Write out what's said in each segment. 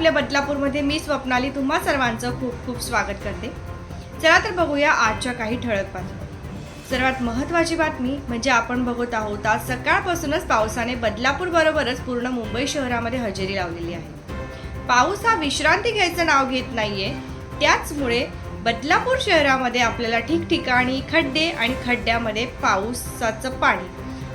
आपल्या बदलापूरमध्ये मी स्वप्नाली तुम्हा सर्वांचं खूप खूप स्वागत करते. चला तर बघूया आजच्या काही ठळक बातम्या. सर्वात महत्त्वाची बातमी म्हणजे आपण बघत आहोत आज सकाळपासूनच पावसाने बदलापूर बरोबरच पूर्ण मुंबई शहरामध्ये हजेरी लावलेली आहे. पाऊस हा विश्रांती घ्यायचं नाव घेत नाहीये त्याचमुळे बदलापूर शहरामध्ये आपल्याला ठिकठिकाणी खड्डे आणि खड्ड्यामध्ये पावसाचं पाणी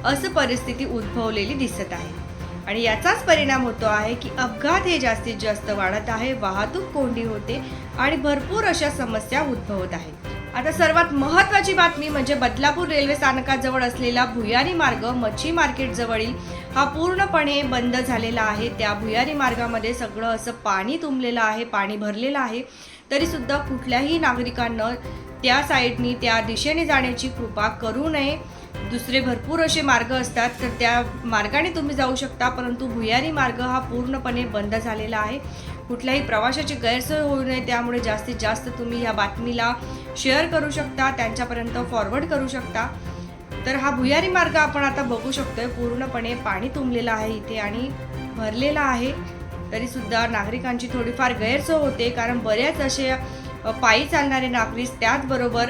असं परिस्थिती उद्भवलेली दिसत आहे. आणि याचाच परिणाम होतो आहे की अपघात हे जास्तीत जास्त वाढत आहे वाहतूक कोंडी होते आणि भरपूर अशा समस्या उद्भवत आहेत. आता सर्वात महत्त्वाची बातमी म्हणजे बदलापूर रेल्वे स्थानकाजवळ असलेला भुयारी मार्ग मच्छी मार्केट जवळील हा पूर्णपणे बंद झालेला आहे. त्या भुयारी मार्गामध्ये सगळं असं पाणी तुंबलेलं आहे पाणी भरलेलं आहे. तरी सुद्धा कुठल्याही नागरिकांना त्या साईडनी त्या दिशेने जाण्याची कृपा करू नये. दुसरे भरपूर असे मार्ग असतात तर त्या मार्गाने तुम्ही जाऊ शकता. परंतु भुयारी मार्ग हा पूर्णपणे बंद झालेला आहे. कुठल्याही प्रवाशाची गैरसोय होऊ नये. त्यामुळे जास्तीत जास्त तुम्ही ह्या बातमीला शेअर करू शकता त्यांच्यापर्यंत फॉरवर्ड करू शकता. तर हा भुयारी मार्ग आपण आता बघू शकतोय. पूर्णपणे पाणी तुंबलेलं आहे इथे आणि भरलेला आहे. तरीसुद्धा नागरिकांची थोडीफार गैरसोय होते कारण बरेच असे पायी चालणारे नागरिक त्याचबरोबर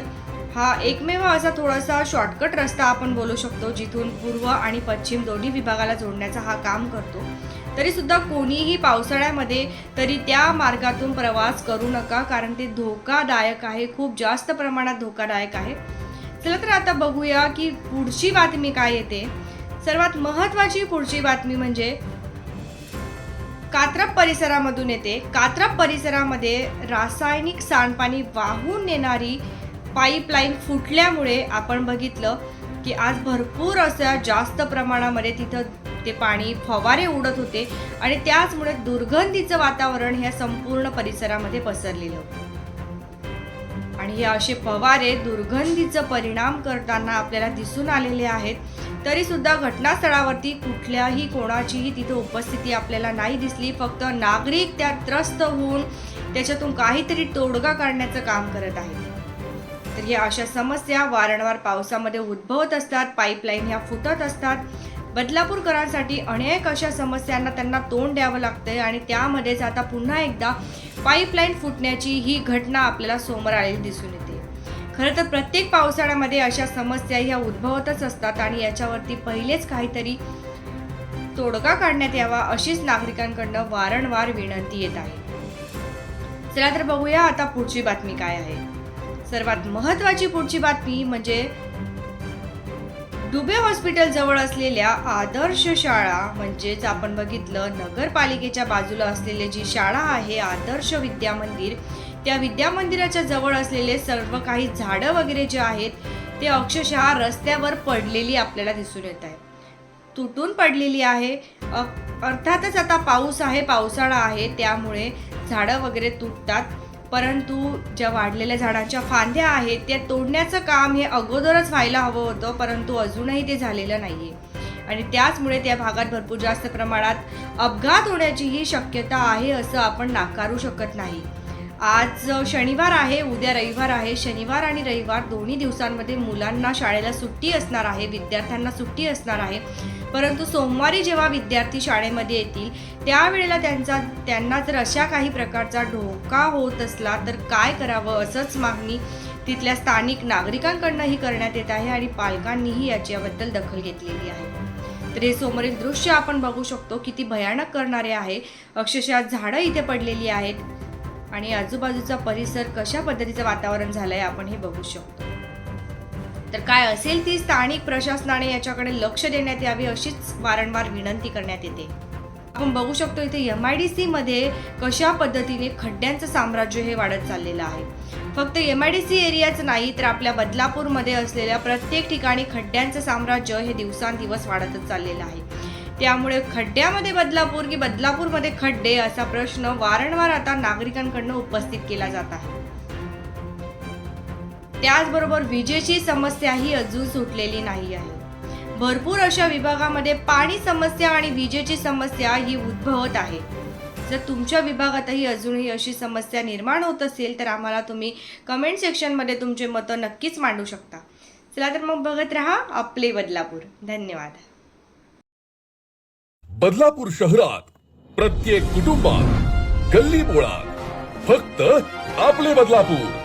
हा एकमेव असा थोडासा शॉर्टकट रस्ता आपण बोलू शकतो जिथून पूर्व आणि पश्चिम दोन्ही विभागाला जोडण्याचा हा काम करतो. तरीसुद्धा कोणीही पावसाळ्यामध्ये तरी त्या मार्गातून प्रवास करू नका कारण ते धोकादायक आहे खूप जास्त प्रमाणात धोकादायक आहे. चला तर आता बघूया की पुढची बातमी काय येते. सर्वात महत्वाची पुढची बातमी म्हणजे कात्रप परिसरामधून येते. कात्रप परिसरामध्ये रासायनिक सांडपाणी वाहून नेणारी पाईपलाईन फुटल्यामुळे आपण बघितलं की आज भरपूर अशा जास्त प्रमाणामध्ये तिथं ते पाणी फवारे उडत होते आणि त्याचमुळे दुर्गंधीचं वातावरण ह्या संपूर्ण परिसरामध्ये पसरलेलं होतं. आणि हे असे फवारे दुर्गंधीचं परिणाम करताना आपल्याला दिसून आलेले आहेत. तरी सुद्धा घटनास्थळावरती कुठल्याही कोणाचीही तिथं उपस्थिती आपल्याला नाही दिसली. फक्त नागरिक त्यात त्रस्त होऊन त्याच्यातून काहीतरी तोडगा काढण्याचं काम करत आहेत. तर या अशा समस्या वारंवार पावसामध्ये उद्भवत असतात पाईपलाईन ह्या फुटत असतात. बदलापूरकरांसाठी अनेक अशा समस्यांना त्यांना तोंड द्यावं लागतं आणि त्यामध्येच आता पुन्हा एकदा पाईपलाईन फुटण्याची ही घटना आपल्याला समोर आलेली दिसून येते. खरं तर प्रत्येक पावसाळ्यामध्ये अशा समस्या ह्या उद्भवतच असतात आणि याच्यावरती पहिलेच काहीतरी तोडगा काढण्यात यावा अशीच नागरिकांकडनं वारंवार विनंती येत आहे. चला तर बघूया आता पुढची बातमी काय आहे. सर्वात महत्वाची पुढची बातमी म्हणजे डुबे हॉस्पिटल जवळ असलेल्या आदर्श शाळा म्हणजेच आपण बघितलं नगरपालिकेच्या बाजूला असलेली जी शाळा आहे आदर्श विद्या मंदिर त्या विद्या मंदिराच्या जवळ असलेले सर्व काही झाडं वगैरे जे आहेत ते अक्षरशः रस्त्यावर पडलेली आपल्याला दिसून येत आहे. तुटून पडलेली आहे. अ- अर्थातच आता पाऊस आहे पावसाळा आहे त्यामुळे झाडं वगैरे तुटतात. परंतु ज्या वाढलेल्या झाडांच्या फांद्या आहेत त्या तोडण्याचं काम हे अगोदरच व्हायला हवं होतं परंतु अजूनही ते झालेलं नाही आहे आणि त्याचमुळे त्या भागात भरपूर जास्त प्रमाणात अपघात होण्याचीही शक्यता आहे असं आपण नाकारू शकत नाही. आज शनिवार आहे उद्या रविवार आहे. शनिवार आणि रविवार दोन्ही दिवसांमध्ये मुलांना शाळेला सुट्टी असणार आहे विद्यार्थ्यांना सुट्टी असणार आहे. परंतु सोमवारी जेव्हा विद्यार्थी शाळेमध्ये येतील त्यावेळेला त्यांचा त्यांना जर अशा काही प्रकारचा धोका होत असला तर काय करावं असंच मागणी तिथल्या स्थानिक नागरिकांकडूनही करण्यात येत आहे आणि पालकांनीही याच्याबद्दल दखल घेतलेली आहे. तर हे समोरील दृश्य आपण बघू शकतो. किती भयानक करणारे आहे. अक्षरशः झाडं इथे पडलेली आहेत. आणि आजूबाजूचा परिसर कशा पद्धतीचं वातावरण झालंय आपण हे बघू शकतो. तर काय असेल ती स्थानिक प्रशासनाने याच्याकडे लक्ष देण्यात यावी अशीच वारंवार विनंती करण्यात येते. आपण बघू शकतो इथे एम आय डी सी मध्ये कशा पद्धतीने खड्ड्यांचं साम्राज्य हे वाढत चाललेलं आहे. फक्त एम आय डी सी एरियाच नाही तर आपल्या बदलापूरमध्ये असलेल्या प्रत्येक ठिकाणी खड्ड्यांचं साम्राज्य हे दिवसांदिवस वाढतच चाललेलं आहे. त्यामुळे खड्ड्यामध्ये बदलापूर की बदलापूरमध्ये खड्डे असा प्रश्न वारंवार आता नागरिकांकडनं उपस्थित केला जात आहे. त्याचबरोबर विजेची समस्याही अजून सुटलेली नाही आहे. भरपूर अशा विभागामध्ये पाणी समस्या आणि विजेची समस्या ही उद्भवत आहे. जर तुमच्या विभागातही अजूनही अशी समस्या निर्माण होत असेल तर आम्हाला तुम्ही कमेंट सेक्शनमध्ये तुमचे मतं नक्कीच मांडू शकता. चला तर मग बघत राहा आपले बदलापूर. धन्यवाद. बदलापूर शहरात प्रत्येक कुटुंबात गल्ली बोळात फक्त आपले बदलापूर.